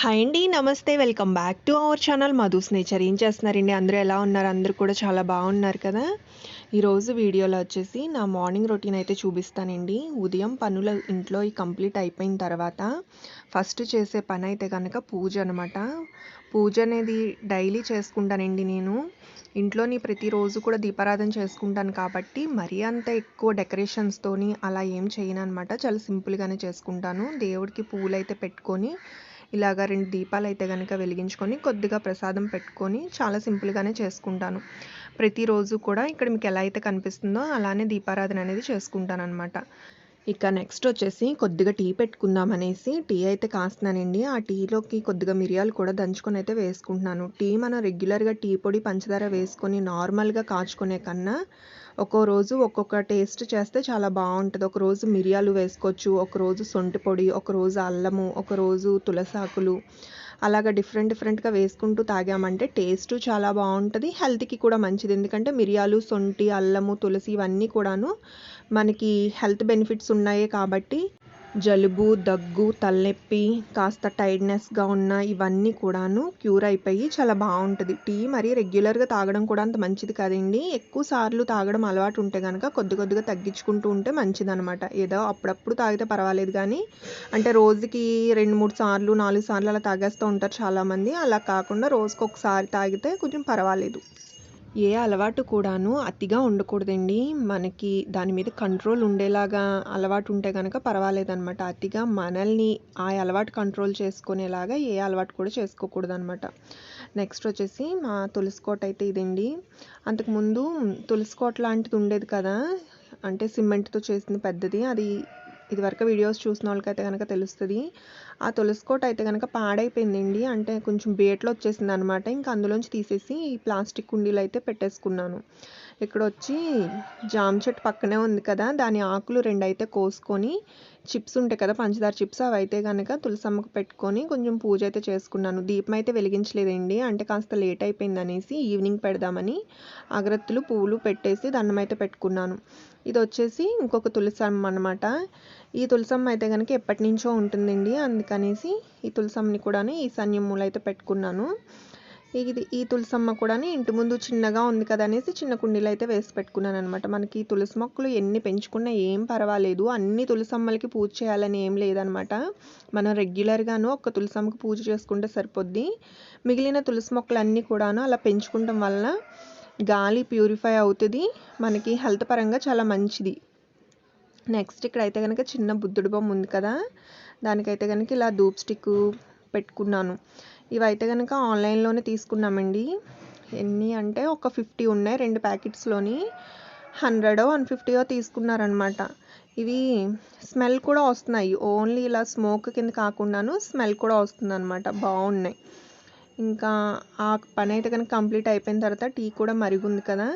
Hi అండి నమస్తే. Welcome back to our channel Madhu's nature ఏం చేస్తున్నారండి? అందరూ ఎలా ఉన్నారు? అందరూ కూడా చాలా బాగున్నారు కదా? ఈరోజు వీడియోలో వచ్చేసి నా మార్నింగ్ రొటీన్ అయితే చూపిస్తానండి. ఉదయం పనులు ఇంట్లో ఈ కంప్లీట్ అయిపోయిన తర్వాత ఫస్ట్ చేసే పని అయితే కనుక పూజ అనమాట పూజ అనేది డైలీ చేసుకుంటానండి నేను. ఇంట్లోని ప్రతిరోజు కూడా దీపారాధన చేసుకుంటాను కాబట్టి మరీ అంత ఎక్కువ డెకరేషన్స్తోని అలా ఏం చేయను అనమాట చాలా సింపుల్గానే చేసుకుంటాను. దేవుడికి పూలు అయితే పెట్టుకొని ఇలాగ రెండు దీపాలు అయితే కనుక వెలిగించుకొని కొద్దిగా ప్రసాదం పెట్టుకొని చాలా సింపుల్గానే చేసుకుంటాను. ప్రతిరోజు కూడా ఇక్కడ మీకు ఎలా అయితే కనిపిస్తుందో అలానే దీపారాధన అనేది చేసుకుంటాను అనమాట ఇక నెక్స్ట్ వచ్చేసి కొద్దిగా టీ పెట్టుకుందాం అనేసి టీ అయితే కాస్తున్నానండి. ఆ టీలోకి కొద్దిగా మిరియాలు కూడా దంచుకొని అయితే వేసుకుంటున్నాను. టీ మనం రెగ్యులర్గా టీ పొడి పంచదార వేసుకొని నార్మల్గా కాచుకునే కన్నా ఒక్కో రోజు ఒక్కొక్క టేస్ట్ చేస్తే చాలా బాగుంటుంది. ఒక రోజు మిరియాలు వేసుకోవచ్చు ఒకరోజు సొంటి పొడి ఒక రోజు అల్లము ఒకరోజు తులసాకులు. అలాగ డిఫరెంట్ డిఫరెంట్గా వేసుకుంటూ తాగామంటే టేస్ట్ చాలా బాగుంటుంది హెల్త్కి కూడా మంచిది. ఎందుకంటే మిరియాలు సొంటి అల్లము తులసి ఇవన్నీ కూడాను మనకి హెల్త్ బెనిఫిట్స్ ఉన్నాయి కాబట్టి జలుబు దగ్గు తలనొప్పి కాస్త టైర్డ్నెస్గా ఉన్న ఇవన్నీ కూడాను క్యూర్ అయిపోయి చాలా బాగుంటుంది. టీ మరి రెగ్యులర్గా తాగడం కూడా అంత మంచిది కదండి. ఎక్కువ సార్లు తాగడం అలవాటు ఉంటే కనుక కొద్ది కొద్దిగా తగ్గించుకుంటూ ఉంటే మంచిది అనమాట ఏదో అప్పుడప్పుడు తాగితే పర్వాలేదు కానీ అంటే రోజుకి రెండు మూడు సార్లు నాలుగు సార్లు అలా తాగేస్తూ ఉంటారు చాలామంది. అలా కాకుండా రోజుకి ఒకసారి తాగితే కొంచెం పర్వాలేదు. ఏ అలవాటు కూడాను అతిగా ఉండకూడదండి. మనకి దాని మీద కంట్రోల్ ఉండేలాగా అలవాటు ఉంటే కనుక పర్వాలేదన్నమాట. అతిగా మనల్ని ఆ అలవాటు కంట్రోల్ చేసుకునేలాగా ఏ అలవాటు కూడా చేసుకోకూడదు అనమాట నెక్స్ట్ వచ్చేసి మా తులసి కోట అయితే ఇదండి. అంతకుముందు తులసి కోట లాంటిది ఉండేది కదా. అంటే సిమెంట్తో చేసింది పెద్దది. అది ఇదివరకు వీడియోస్ చూసిన వాళ్ళకైతే కనుక తెలుస్తుంది. ఆ తులసి కోట అయితే కనుక పాడైపోయిందండి. అంటే కొంచెం బేట్లో వచ్చేసింది అనమాట ఇంకా అందులోంచి తీసేసి ఈ ప్లాస్టిక్ కుండీలు అయితే పెట్టేసుకున్నాను. ఇక్కడ వచ్చి జామ చెట్టు పక్కనే ఉంది కదా. దాని ఆకులు రెండు అయితే కోసుకొని చిప్స్ ఉంటాయి కదా పంచదార చిప్స్ అవి అయితే కనుక తులసమ్మకు పెట్టుకొని కొంచెం పూజ అయితే చేసుకున్నాను. దీపం అయితే వెలిగించలేదండి. అంటే కాస్త లేట్ అయిపోయింది అనేసి ఈవినింగ్ పెడదామని అగరత్తులు పువ్వులు పెట్టేసి దండం అయితే పెట్టుకున్నాను. ఇది వచ్చేసి ఇంకొక తులసమ్మ అనమాట ఈ తులసమ్మ అయితే కనుక ఎప్పటి నుంచో ఉంటుందండి. అందుకనేసి ఈ తులసమ్మని కూడా ఈశాన్యం మూల అయితే పెట్టుకున్నాను. ఇది ఈ తులసమ్మ కూడా ఇంటి ముందు చిన్నగా ఉంది కదా అనేసి చిన్న కుండీలు అయితే వేసి పెట్టుకున్నాను అనమాట మనకి తులసి మొక్కలు ఎన్ని పెంచుకున్నా ఏం పర్వాలేదు. అన్ని తులసమ్మలకి పూజ చేయాలని ఏం లేదనమాట మనం రెగ్యులర్గాను ఒక తులసమ్మకి పూజ చేసుకుంటే సరిపోద్ది. మిగిలిన తులసి మొక్కలు అన్నీ కూడాను అలా పెంచుకుంటాం వలన గాలి ప్యూరిఫై అవుతుంది. మనకి హెల్త్ పరంగా చాలా మంచిది. నెక్స్ట్ ఇక్కడ అయితే కనుక చిన్న బుద్ధుడు బొమ్మ ఉంది కదా. దానికైతే కనుక ఇలా ధూప్ స్టిక్ పెట్టుకున్నాను. ఇవైతే కనుక ఆన్లైన్లోనే తీసుకున్నామండి. ఎన్ని అంటే ఒక ఫిఫ్టీ ఉన్నాయి రెండు ప్యాకెట్స్లోని హండ్రెడో వన్ ఫిఫ్టీయో తీసుకున్నారనమాట ఇవి స్మెల్ కూడా వస్తున్నాయి. ఓన్లీ ఇలా స్మోక్ కింద కాకుండాను స్మెల్ కూడా వస్తుంది అనమాట బాగున్నాయి. ఇంకా ఆ పని అయితే కనుక కంప్లీట్ అయిపోయిన తర్వాత టీ కూడా మరిగుంది కదా.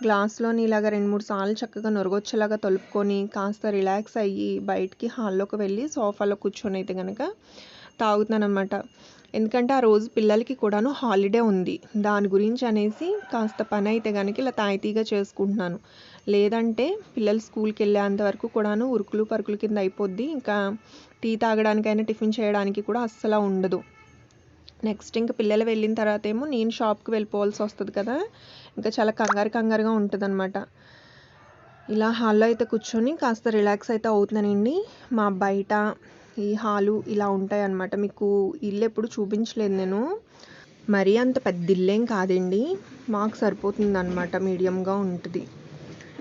గ్లాస్లోని ఇలాగ రెండు మూడు సార్లు చక్కగా నొరగొచ్చేలాగా తలుపుకొని కాస్త రిలాక్స్ అయ్యి బయటికి హాల్లోకి వెళ్ళి సోఫాలో కూర్చొని అయితే కనుక తాగుతున్నానమాట. ఎందుకంటే ఆ రోజు పిల్లలకి కూడాను హాలిడే ఉంది. దాని గురించి అనేసి కాస్త పని అయితే కనుక ఇలా తాయితీగా చేసుకుంటున్నాను. లేదంటే పిల్లలు స్కూల్కి వెళ్ళేంత వరకు కూడాను ఉరుకులు పరుకులు కింద అయిపోద్ది. ఇంకా టీ తాగడానికైనా టిఫిన్ చేయడానికి కూడా అస్సలు ఉండదు. నెక్స్ట్ ఇంకా పిల్లలు వెళ్ళిన తర్వాత ఏమో నేను షాప్కి వెళ్ళిపోవాల్సి వస్తుంది కదా. ఇంకా చాలా కంగారు కంగారుగా ఉంటుంది అనమాట ఇలా హాల్లో అయితే కూర్చొని కాస్త రిలాక్స్ అయితే అవుతున్నానండి. మా బయట ఈ హాలు ఇలా ఉంటాయి అన్నమాట మీకు ఇల్లు ఎప్పుడు చూపించలేదు నేను. మరీ అంత పెద్ద ఇల్లేం కాదండి. మాకు సరిపోతుంది అనమాట మీడియంగా ఉంటుంది.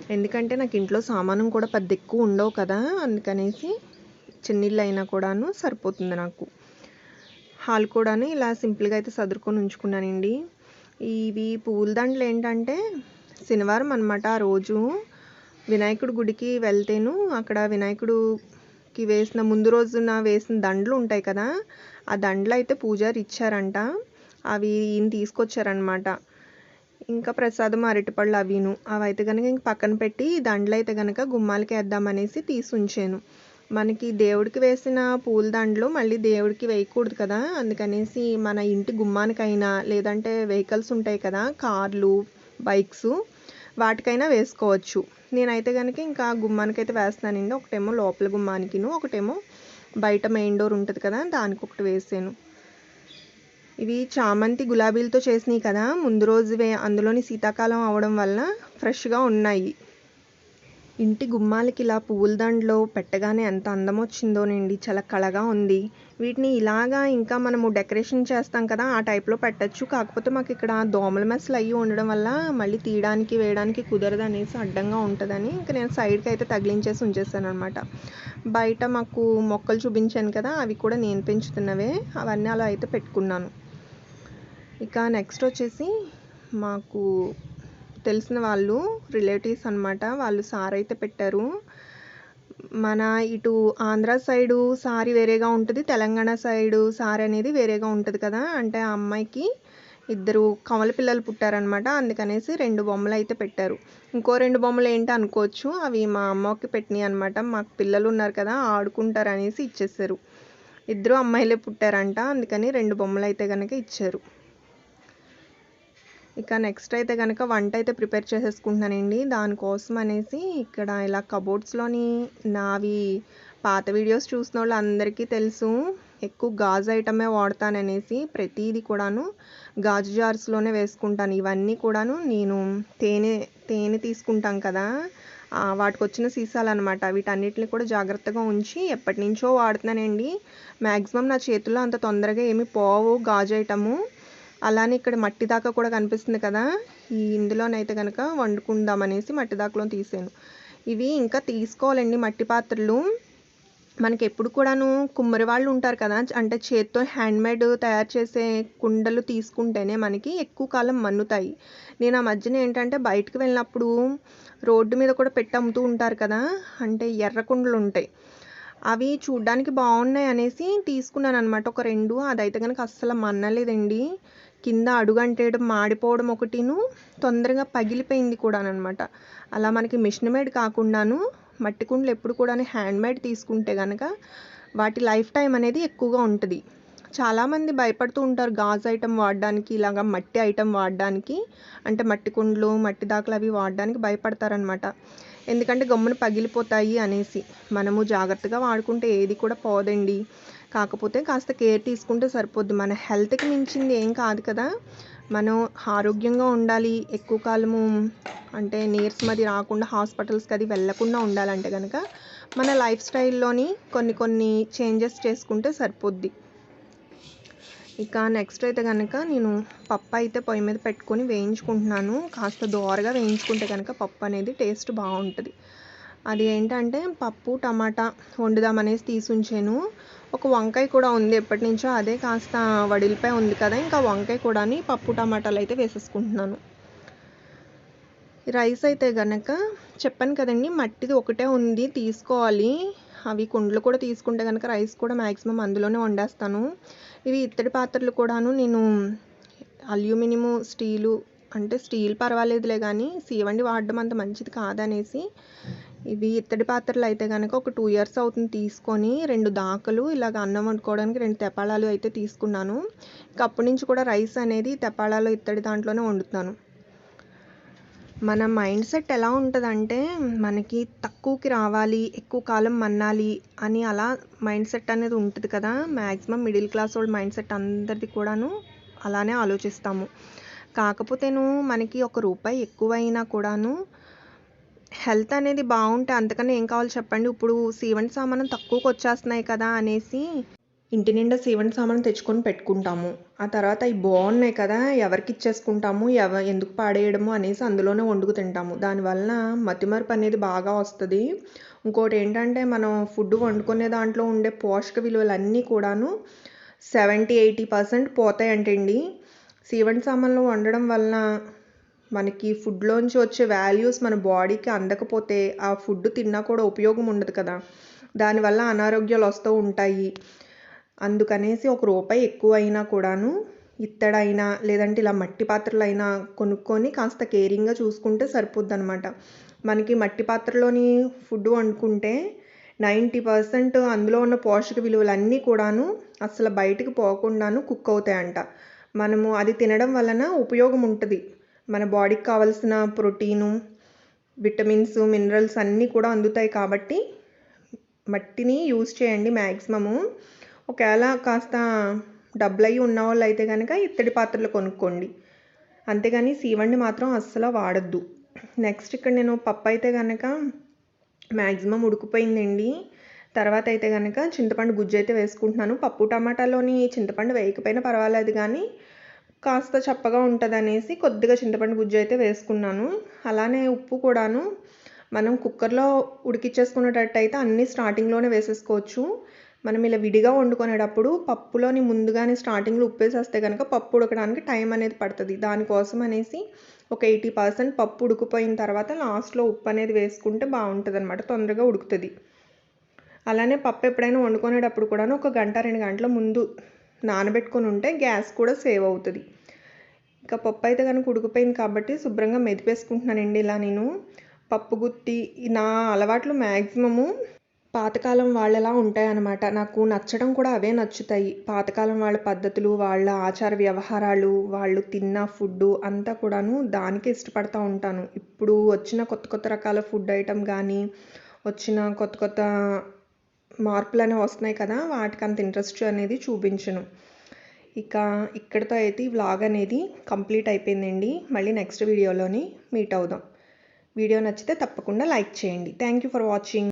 ఎందుకంటే నాకు ఇంట్లో సామానం కూడా పెద్ద ఎక్కువ ఉండవు కదా. అందుకనేసి చిన్న ఇల్లు అయినా కూడాను సరిపోతుంది నాకు. హాల్ కూడాను ఇలా సింపుల్గా అయితే సదురుకొని ఉంచుకున్నానండి. ఇవి పూల దండలు ఏంటంటే శనివారం అనమాట ఆ రోజు వినాయకుడి గుడికి వెళ్తేను అక్కడ వినాయకుడికి వేసిన ముందు రోజున వేసిన దండలు ఉంటాయి కదా ఆ దండలు అయితే పూజారి ఇచ్చారంట. అవి ఈయన తీసుకొచ్చారనమాట ఇంకా ప్రసాదం అరటిపళ్ళు అవిను. అవి అయితే కనుక ఇంక పక్కన పెట్టి దండలు అయితే కనుక గుమ్మాలకి వేద్దామనేసి తీసి ఉంచాను. మనకి దేవుడికి వేసిన పూల దండలు మళ్ళీ దేవుడికి వేయకూడదు కదా. అందుకనేసి మన ఇంటి గుమ్మానికైనా లేదంటే వెహికల్స్ ఉంటాయి కదా కార్లు బైక్స్ వాటికైనా వేసుకోవచ్చు. నేనైతే కనుక ఇంకా గుమ్మానికైతే వేస్తానండి ఒకటేమో లోపల గుమ్మానికిను ఒకటేమో బయట మెయిన్ డోర్ ఉంటుంది కదా దానికి ఒకటి వేసాను. ఇవి చామంతి గులాబీలతో చేసినాయి కదా ముందు రోజువే అందులోని శీతాకాలం అవడం వల్ల ఫ్రెష్గా ఉన్నాయి. ఇంటి గుమ్మాలకి ఇలా పువ్వుల దండలో పెట్టగానే ఎంత అందం వచ్చిందోనండి చాలా కళగా ఉంది. వీటిని ఇలాగా ఇంకా మనము డెకరేషన్ చేస్తాం కదా ఆ టైప్లో పెట్టచ్చు. కాకపోతే మాకు ఇక్కడ దోమల మెస్లు అయ్యి ఉండడం వల్ల మళ్ళీ తీయడానికి వేయడానికి కుదరదు అనేసి అడ్డంగా ఉంటుందని ఇంకా నేను సైడ్కి అయితే తగిలించేసి ఉంచేసాను అనమాట బయట మాకు మొక్కలు చూపించాను కదా అవి కూడా నేను పెంచుతున్నవే. అవన్నీ అలా అయితే పెట్టుకున్నాను. ఇక నెక్స్ట్ వచ్చేసి మాకు తెలిసిన వాళ్ళు రిలేటివ్స్ అనమాట వాళ్ళు సారీ అయితే పెట్టారు. మన ఇటు ఆంధ్ర సైడు సారీ వేరేగా ఉంటుంది తెలంగాణ సైడు సారీ అనేది వేరేగా ఉంటుంది కదా. అంటే ఆ అమ్మాయికి ఇద్దరు కమల పిల్లలు పుట్టారనమాట అందుకనేసి రెండు బొమ్మలు అయితే పెట్టారు. ఇంకో రెండు బొమ్మలు ఏంటి అనుకోవచ్చు. అవి మా అమ్మకి పెట్టినాయి అనమాట మాకు పిల్లలు ఉన్నారు కదా ఆడుకుంటారు అనేసి ఇచ్చేసారు. ఇద్దరు అమ్మాయిలే పుట్టారంట. అందుకని రెండు బొమ్మలు అయితే కనుక ఇచ్చారు. ఇక నెక్స్ట్ అయితే కనుక వంట అయితే ప్రిపేర్ చేసేసుకుంటున్నానండి. దానికోసం అనేసి ఇక్కడ ఇలా కబోర్డ్స్లోని నావి పాత వీడియోస్ చూసిన వాళ్ళు అందరికీ తెలుసు. ఎక్కువ గాజు ఐటమే వాడతాననేసి ప్రతిదీ కూడాను గాజు జార్స్లోనే వేసుకుంటాను. ఇవన్నీ కూడాను నేను తేనె తేనె తీసుకుంటాం కదా వాటికి వచ్చిన సీసాలు అనమాట వీటన్నిటిని కూడా జాగ్రత్తగా ఉంచి ఎప్పటి నుంచో వాడుతున్నానండి. మ్యాక్సిమం నా చేతుల్లో అంత తొందరగా ఏమి పోవు గాజు ఐటము. అలానే ఇక్కడ మట్టి దాకా కూడా కనిపిస్తుంది కదా. ఈ ఇందులోనైతే కనుక వండుకుందామనేసి మట్టి దాకలో తీసాను. ఇవి ఇంకా తీసుకోవాలండి మట్టి పాత్రలు. మనకి ఎప్పుడు కూడాను కుమ్మరి వాళ్ళు ఉంటారు కదా అంటే చేత్తో హ్యాండ్మేడ్ తయారు చేసే కుండలు తీసుకుంటేనే మనకి ఎక్కువ కాలం మన్నుతాయి. నేను ఆ మధ్యన ఏంటంటే బయటకు వెళ్ళినప్పుడు రోడ్డు మీద కూడా పెట్టి అమ్ముతూ ఉంటారు కదా అంటే ఎర్ర కుండలు ఉంటాయి. అవి చూడ్డానికి బాగున్నాయి అనేసి తీసుకున్నాను అనమాట ఒక రెండు అదైతే కనుక అస్సలు మన్నలేదండి. కింద అడుగంటేయడం మాడిపోవడం ఒకటిను తొందరగా పగిలిపోయింది కూడా అనమాట అలా మనకి మిషన్ మేడ్ కాకుండాను మట్టి కుండలు ఎప్పుడు కూడా హ్యాండ్ మేడ్ తీసుకుంటే కనుక వాటి లైఫ్ టైం అనేది ఎక్కువగా ఉంటుంది. చాలామంది భయపడుతూ ఉంటారు గాజు ఐటెం వాడడానికి ఇలాగ మట్టి ఐటెం వాడడానికి. అంటే మట్టి కుండలు మట్టి దాకలు అవి వాడడానికి భయపడతారనమాట ఎందుకంటే గమ్మున పగిలిపోతాయి అనేసి. మనము జాగ్రత్తగా వాడుకుంటే ఏది కూడా పోదండి. కాకపోతే కాస్త కేర్ తీసుకుంటే సరిపోద్ది. మన హెల్త్కి మించింది ఏం కాదు కదా. మనం ఆరోగ్యంగా ఉండాలి. ఎక్కువ కాలము అంటే నీరసం అది రాకుండా హాస్పిటల్స్కి అది వెళ్ళకుండా ఉండాలంటే కనుక మన లైఫ్ స్టైల్లోని కొన్ని కొన్ని చేంజెస్ చేసుకుంటే సరిపోద్ది. ఇక నెక్స్ట్ అయితే కనుక నేను పప్పు అయితే పొయ్యి మీద పెట్టుకొని వేయించుకుంటున్నాను. కాస్త దోరగా వేయించుకుంటే కనుక పప్పు అనేది టేస్ట్ బాగుంటుంది. అది ఏంటంటే పప్పు టమాటా వండుదామనేసి తీసి ఉంచాను ఒక వంకాయ కూడా ఉంది ఎప్పటి నుంచో అదే కాస్త వడిలిపై ఉంది కదా ఇంకా వంకాయ కూడా పప్పు టమాటాలు అయితే వేసేసుకుంటున్నాను. రైస్ అయితే గనక చెప్పాను కదండి మట్టిది ఒకటే ఉంది తీసుకోవాలి. అవి కుండలు కూడా తీసుకుంటే కనుక రైస్ కూడా మ్యాక్సిమం అందులోనే వండేస్తాను. ఇవి ఇత్తడి పాత్రలు కూడాను నేను అల్యూమినియం స్టీలు అంటే స్టీల్ పర్వాలేదులే కానీ సీవండి వాడడం అంత మంచిది కాదనేసి ఇవి ఇత్తడి పాత్రలు అయితే కనుక ఒక టూ ఇయర్స్ అవుతుంది తీసుకొని రెండు దాకలు ఇలాగ అన్నం వండుకోవడానికి రెండు తెపాళాలు అయితే తీసుకున్నాను. ఇంకా అప్పటి నుంచి కూడా రైస్ అనేది తెపాళాలు ఇత్తడి దాంట్లోనే వండుతాను మన మైండ్ సెట్ ఎలా ఉంటుందంటే మనకి తక్కువకి రావాలి ఎక్కువ కాలం మన్నాలి అని అలా మైండ్ సెట్ అనేది ఉంటుంది కదా. మ్యాక్సిమం మిడిల్ క్లాస్ వాళ్ళ మైండ్ సెట్ అందరిది కూడాను అలానే ఆలోచిస్తాము. కాకపోతేను మనకి ఒక రూపాయి ఎక్కువైనా కూడాను హెల్త్ అనేది బాగుంటే అంతకన్నా ఏం కావాలి చెప్పండి? ఇప్పుడు సీవంటి సామానం తక్కువకి వచ్చేస్తున్నాయి కదా అనేసి ఇంటి నిండా సీవంటి సామాను తెచ్చుకొని పెట్టుకుంటాము. ఆ తర్వాత అవి బాగున్నాయి కదా ఎవరికి ఇచ్చేసుకుంటాము ఎవ ఎందుకు పాడేయడము అనేసి అందులోనే వండుకు తింటాము. దానివల్ల మతిమరుపు అనేది బాగా వస్తుంది. ఇంకోటి ఏంటంటే మనం ఫుడ్ వండుకునే దాంట్లో ఉండే పోషక విలువలన్నీ కూడాను సెవెంటీ ఎయిటీ పర్సెంట్ పోతాయంటండి. సీవంటి సామాన్లు వండడం వలన మనకి ఫుడ్లోంచి వచ్చే వాల్యూస్ మన బాడీకి అందకపోతే ఆ ఫుడ్ తిన్నా కూడా ఉపయోగం ఉండదు కదా. దానివల్ల అనారోగ్యాలు వస్తూ ఉంటాయి. అందుకనేసి ఒక రూపాయి ఎక్కువ అయినా కూడాను ఇత్తడైనా లేదంటే ఇలా మట్టి పాత్రలైనా కొనుక్కొని కాస్త కేరింగ్గా చూసుకుంటే సరిపోద్ది అనమాట మనకి మట్టి పాత్రలోని ఫుడ్ వండుకుంటే నైంటీ పర్సెంట్ అందులో ఉన్న పోషక విలువలన్నీ కూడాను అసలు బయటకు పోకుండాను కుక్ అవుతాయంట. మనము అది తినడం వలన ఉపయోగం ఉంటుంది. మన బాడీకి కావాల్సిన ప్రోటీను విటమిన్స్ మినరల్స్ అన్నీ కూడా అందుతాయి కాబట్టి మట్టిని యూజ్ చేయండి మ్యాక్సిమము ఒకవేళ కాస్త డబ్బులు అయ్యి ఉన్న వాళ్ళు అయితే కనుక ఇత్తడి పాత్రలు కొనుక్కోండి. అంతేగాని సీవండి మాత్రం అస్సలు వాడద్దు. నెక్స్ట్ ఇక్కడ నేను పప్పు అయితే కనుక మ్యాక్సిమం ఉడికిపోయిందండి. తర్వాత అయితే కనుక చింతపండు గుజ్జు అయితే వేసుకుంటున్నాను. పప్పు టమాటాలోని చింతపండు వేయకపోయినా పర్వాలేదు కానీ కాస్త చప్పగా ఉంటుంది అనేసి కొద్దిగా చింతపండు గుజ్జు అయితే వేసుకున్నాను. అలానే ఉప్పు కూడాను మనం కుక్కర్లో ఉడికిచ్చేసుకునేటట్టు అయితే అన్నీ స్టార్టింగ్లోనే వేసేసుకోవచ్చు. మనం ఇలా విడిగా వండుకునేటప్పుడు పప్పులోని ముందుగానే స్టార్టింగ్లో ఉప్పు వేసేస్తే కనుక పప్పు ఉడకడానికి టైం అనేది పడుతుంది. దానికోసం అనేసి ఒక ఎయిటీ పర్సెంట్ పప్పు ఉడికిపోయిన తర్వాత లాస్ట్లో ఉప్పు అనేది వేసుకుంటే బాగుంటుంది అనమాట తొందరగా ఉడుకుతుంది. అలానే పప్పు ఎప్పుడైనా వండుకునేటప్పుడు కూడా ఒక గంట రెండు గంటల ముందు నానబెట్టుకొని ఉంటే గ్యాస్ కూడా సేవ్ అవుతుంది. ఇంకా పప్పు అయితే కనుక ఉడికిపోయింది కాబట్టి శుభ్రంగా మెదిపేసుకుంటున్నానండి ఇలా నేను. పప్పు గుత్తి నా అలవాట్లు మ్యాక్సిమము పాతకాలం వాళ్ళలా ఉంటాయన్నమాట. నాకు నచ్చడం కూడా అవే నచ్చుతాయి. పాతకాలం వాళ్ళ పద్ధతులు వాళ్ళ ఆచార వ్యవహారాలు వాళ్ళు తిన్న ఫుడ్ అంతా కూడాను దానికి ఇష్టపడతా ఉంటాను. ఇప్పుడు వచ్చిన కొత్త కొత్త రకాల ఫుడ్ ఐటెం కానీ వచ్చిన కొత్త కొత్త మార్పులు అనేవి వస్తున్నాయి కదా వాటికి అంత ఇంట్రెస్ట్ అనేది చూపించను. ఇక ఇక్కడితో అయితే ఈ వ్లాగ్ అనేది కంప్లీట్ అయిపోయిందండి. మళ్ళీ నెక్స్ట్ వీడియోలోని మీట్ అవుదాం. వీడియో నచ్చితే తప్పకుండా లైక్ చేయండి. Thank you for watching